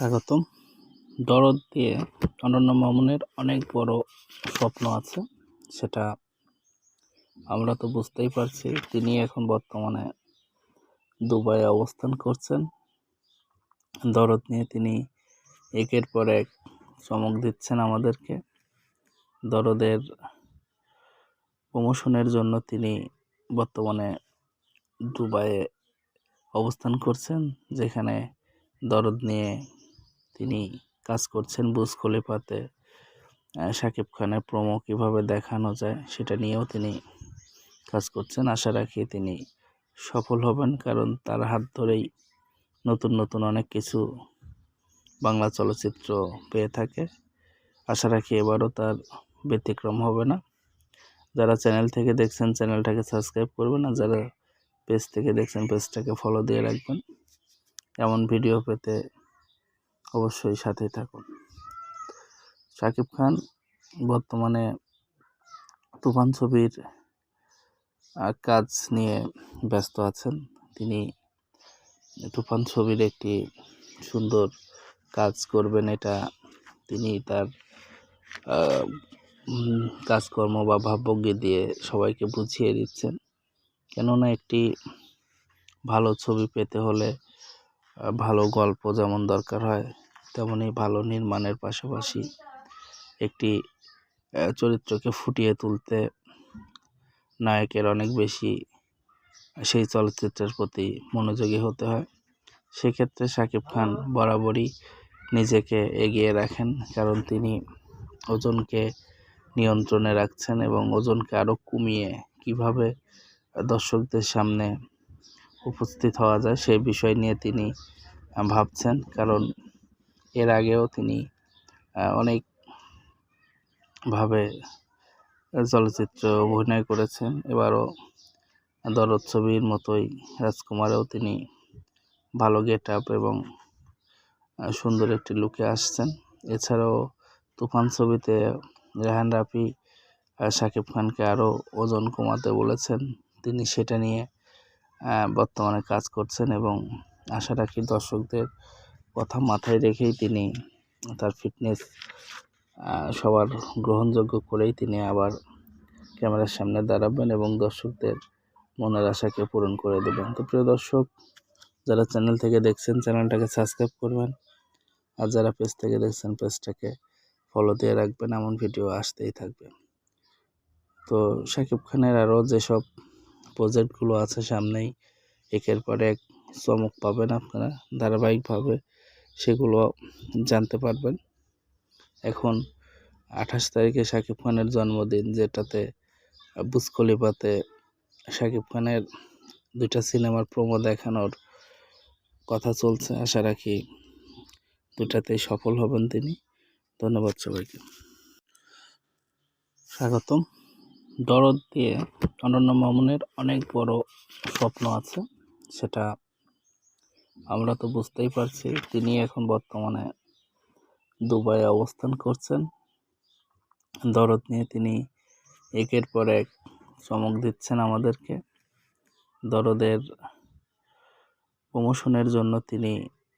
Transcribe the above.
স্বাগতম। দরদ দিয়ে অনন্য মামুনের অনেক বড় স্বপ্ন আছে, সেটা আমরা তো বুঝতেই পারছি। তিনি এখন বর্তমানে দুবাইয়ে অবস্থান করছেন। দরদ নিয়ে তিনি একের পর এক চমক দিচ্ছেন আমাদেরকে। দরদের প্রমোশনের জন্য তিনি বর্তমানে দুবাইয়ে অবস্থান করছেন, যেখানে দরদ নিয়ে তিনি কাজ করছেন বুজ খলিফাতে। শাকিব খানের প্রোমো কীভাবে দেখানো যায় সেটা নিয়েও তিনি কাজ করছেন। আশা রাখি তিনি সফল হবেন, কারণ তার হাত ধরেই নতুন নতুন অনেক কিছু বাংলা চলচ্চিত্র পেয়ে থাকে। আশা রাখি এবারও তার ব্যতিক্রম হবে না। যারা চ্যানেল থেকে দেখছেন, চ্যানেলটাকে সাবস্ক্রাইব করবেন, আর যারা পেজ থেকে দেখছেন, পেজটাকে ফলো দিয়ে রাখবেন। এমন ভিডিও পেতে অবশ্যই সাথে থাকুন। শাকিব খান বর্তমানে তুফান ছবির কাজ নিয়ে ব্যস্ত আছেন। তিনি তুফান ছবির একটি সুন্দর কাজ করবেন, এটা তিনি তার কাজকর্ম বা ভাবভঙ্গি দিয়ে সবাইকে বুঝিয়ে দিচ্ছেন। কেননা একটি ভালো ছবি পেতে হলে ভালো গল্প যেমন দরকার হয় তেমনি ভালো নির্মাণের পাশাপাশি একটি চরিত্রকে ফুটিয়ে তুলতে নায়কের অনেক বেশি সেই চলচ্চিত্রের প্রতি মনোযোগী হতে হয়। সেক্ষেত্রে শাকিব খান বরাবরই নিজেকে এগিয়ে রাখেন, কারণ তিনি ওজনকে নিয়ন্ত্রণে রাখছেন এবং ওজনকে আরও কমিয়ে কীভাবে দর্শকদের সামনে উপস্থিত হওয়া যায় সেই বিষয় নিয়ে তিনি ভাবছেন। কারণ এর আগেও তিনি অনেকভাবে চলচ্চিত্র অভিনয় করেছেন। এবারও দরদ ছবির মতোই রাজকুমারেও তিনি ভালো গেট আপ এবং সুন্দর একটি লুকে আসছেন। এছাড়াও তুফান ছবিতে রেহান রাফি শাকিব খানকে আরও ওজন কমাতে বলেছেন। তিনি সেটা নিয়ে বর্তমানে কাজ করছেন এবং আশা রাখি দর্শকদের কথা মাথায় রেখেই তিনি তার ফিটনেস সবার গ্রহণযোগ্য করেই তিনি আবার ক্যামেরার সামনে দাঁড়াবেন এবং দর্শকদের মনের আশাকে পূরণ করে দেবেন। তো প্রিয় দর্শক, যারা চ্যানেল থেকে দেখছেন চ্যানেলটাকে সাবস্ক্রাইব করবেন। আর যারা পেজ থেকে দেখছেন পেজটাকে ফলো দিয়ে রাখবেন, এমন ভিডিও আসতেই থাকবে। তো শাকিব খানের আরও যেসব প্রজেক্টগুলো আছে সামনেই, একের পর এক চমক পাবেন আপনারা। ধারাবাহিকভাবে সেগুলো জানতে পারবেন। এখন আঠাশ তারিখে শাকিব খানের জন্মদিন, যেটাতে বুজ খলিফাতে শাকিব খানের দুইটা সিনেমার প্রোমো দেখানোর কথা চলছে। আশা রাখি দুটাতেই সফল হবেন তিনি। ধন্যবাদ সবাইকে। স্বাগতম। দরদ দিয়ে অনন্য মামুনের অনেক বড় স্বপ্ন আছে, সেটা আমরা তো বুঝতেই পারছি তিনি এখন বর্তমানে দুবাই অবস্থান করছেন। দরদ নিয়ে তিনি একের পর এক চমক দিচ্ছেন আমাদেরকে। দরদের প্রমোশনের জন্য তিনি